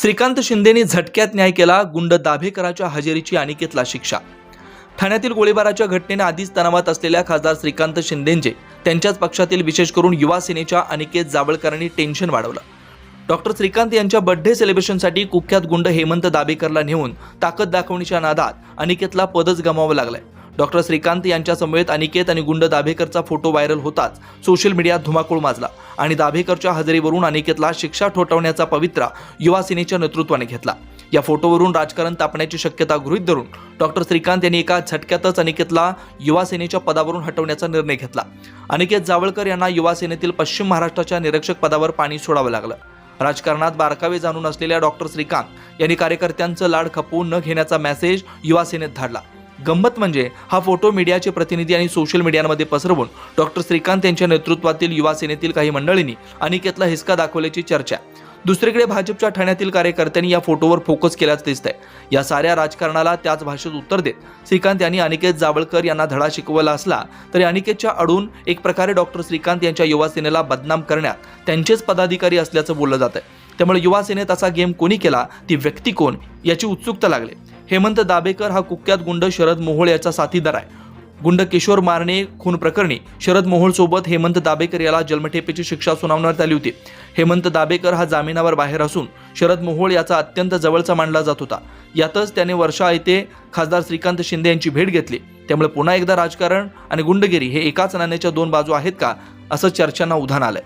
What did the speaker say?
श्रीकांत शिंदेने झटक्यात न्याय केला गुंड दाभेकराच्या हजेरीची अनिकेतला शिक्षा. ठाण्यातील गोळीबाराच्या घटनेने आधीच तणावात असलेल्या खासदार श्रीकांत शिंदेंचे त्यांच्याच पक्षातील विशेष करून युवा सेनेच्या अनिकेत जावळकरांनी टेन्शन वाढवलं. डॉक्टर श्रीकांत यांच्या बर्थडे सेलिब्रेशनसाठी कुख्यात गुंड हेमंत दाभेकरला नेऊन ताकद दाखवण्याच्या नादात अनिकेतला पदच गमावं लागलंय. डॉक्टर श्रीकांत यांच्या समवेत अनिकेत आणि गुंड दाभेकरचा फोटो व्हायरल होताच सोशल मीडियात धुमाकूळ माजला आणि दाभेकरच्या हजेरीवरून अनिकेतला शिक्षा ठोठावण्याचा पवित्रा युवा सेनेच्या नेतृत्वाने घेतला. या फोटोवरून राजकारण तापण्याची शक्यता गृहीत धरून डॉक्टर श्रीकांत यांनी एका झटक्यातच अनिकेतला युवा सेनेच्या पदावरून हटवण्याचा निर्णय घेतला. अनिकेत जावळकर यांना युवा सेनेतील पश्चिम महाराष्ट्राच्या निरीक्षक पदावर पाणी सोडावं लागलं. राजकारणात बारकावे जाणून असलेल्या डॉक्टर श्रीकांत यांनी कार्यकर्त्यांचं लाड खपवून न घेण्याचा मेसेज युवा सेनेत धाडला. गंमत म्हणजे हा फोटो मीडियाचे प्रतिनिधी आणि सोशल मीडियामध्ये पसरवून डॉक्टर श्रीकांत यांच्या नेतृत्वातील युवा सेनेतील काही मंडळींनी अनिकेतला हिसका दाखवल्याची चर्चा. दुसरीकडे भाजपच्या ठाण्यातील कार्यकर्त्यांनी या फोटोवर फोकस केल्याचं दिसतंय. या साऱ्या राजकारणाला त्याच भाषेत उत्तर देत श्रीकांत यांनी अनिकेत जावळकर यांना धडा शिकवला असला तरी अनिकेतच्या अडून एक प्रकारे डॉक्टर श्रीकांत यांच्या युवा सेनेला बदनाम करण्यात त्यांचेच पदाधिकारी असल्याचं बोललं जात आहे त्यामुळे युवा सेनेत असा गेम कोणी केला? ती व्यक्ती कोण? याची उत्सुकता लागली. हेमंत दाबेकर हा कुख्यात गुंड शरद मोहोळ याचा साथीदार आहे. गुंड किशोर मारणे खून प्रकरणी शरद मोहोळ सोबत हेमंत दाबेकर याला जन्मठेपेची शिक्षा सुनावण्यात आली होती. हेमंत दाबेकर हा जामिनावर बाहेर असून शरद मोहोळ याचा अत्यंत जवळचा मानला जात होता. यातच त्याने वर्षा येथे खासदार श्रीकांत शिंदे यांची भेट घेतली. त्यामुळे पुन्हा एकदा राजकारण आणि गुंडगिरी हे एकाच नाण्याच्या दोन बाजू आहेत का असं चर्चांना उधाण आलंय.